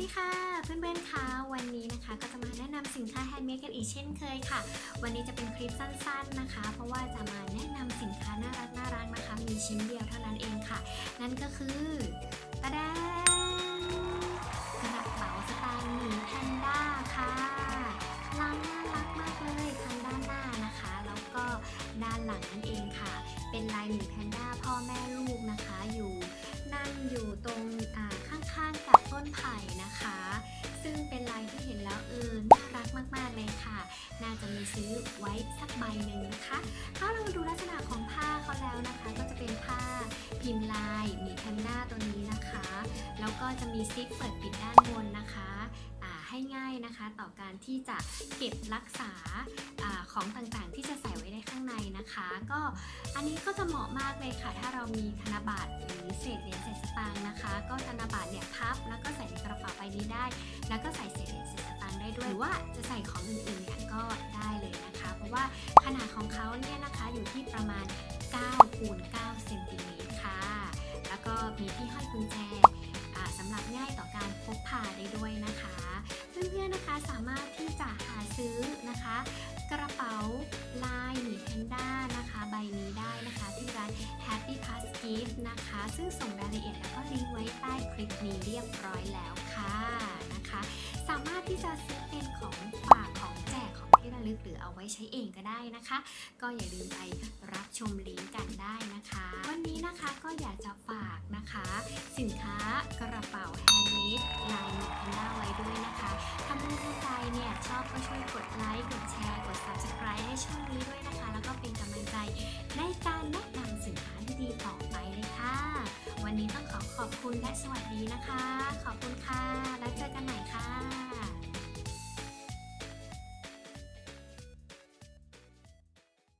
ดีค่ะ เพื่อนๆคะวันนี้นะคะก็จะมาแนะนำสินค้าแฮนด์เมดกันอีกเช่นเคยค่ะ วันนี้จะเป็นคลิปสั้นๆนะคะ เพราะว่าจะมาแนะนำสินค้าน่ารักน่ารักนะคะ มีชิ้นเดียวเท่านั้นเองค่ะ นั่นก็คือตะแดงกระเป๋าสไตล์หมีแพนด้าค่ะลายน่ารักมากเลยทั้งด้านหน้านะคะ แล้วก็ด้านหลังนั่นเองค่ะ เป็นลายหมีแพนด้าพ่อแม่ลูกนะคะอยู่ากเลยค่ะ น่าจะมีซื้อไว้สักใบหนึ่งนะคะ ถ้าเราดูลักษณะของผ้าเขาแล้วนะคะ ก็จะเป็นผ้าพิมพ์ลาย มีแพนด้าตัวนี้นะคะ แล้วก็จะมีซิปเปิดปิดด้านบนนะคะให้ง่ายนะคะ ต่อการที่จะเก็บรักษาอาของต่างๆ ที่จะใส่ไว้ในข้างในนะคะ ก็อันนี้ก็จะเหมาะมากเลยค่ะ ถ้าเรามีธนบัตรหรือเศษเหรียญเศษสตางค์นะคะ ก็ธนบัตรเนี่ยพับแล้วก็ใส่ในกระเป๋าใบนี้ได้ แล้วก็ใส่เศษเหรียญเศษสตางค์ได้ด้วยหรือว่าจะใส่ นาดของเขาเนี่ยนะคะอยู่ที่ประมาณ9คูณ9เซนติเมตรค่ะ แล้วก็มีที่ห้อยกุญแจสำหรับง่ายต่อการพกพาได้ด้วยนะคะ เพื่อนๆนะคะสามารถที่จะหาซื้อนะคะ กระเป๋าลายหมีแพนด้านะคะใบนี้ได้นะคะที่ร้าน Happy Pass Gift นะคะ ซึ่งส่งรายละเอียดแล้วก็ลิงก์ไว้ใต้คลิปนี้เรียบร้อยแล้วค่ะนะคะ สามารถที่จะซื้อเป็นของ ลึกหรือเอาไว้ใช้เองก็ได้นะคะ ก็อย่าลืมไปรับชมลิงก์กันได้นะคะ วันนี้นะคะก็อยากจะฝากนะคะ สินค้ากระเป๋าแฮนด์เมดลายหมีแพนด้าไว้ด้วยนะคะถ้าเพื่อนๆใดเนี่ยชอบก็ช่วยกดไลค์กดแชร์กด subscribe ให้ช่องนี้ด้วยนะคะ แล้วก็เป็นกำลังใจในการแนะนำสินค้าดีๆต่อไปเลยค่ะ วันนี้ต้องขอขอบคุณและสวัสดีนะคะ ขอบคุณ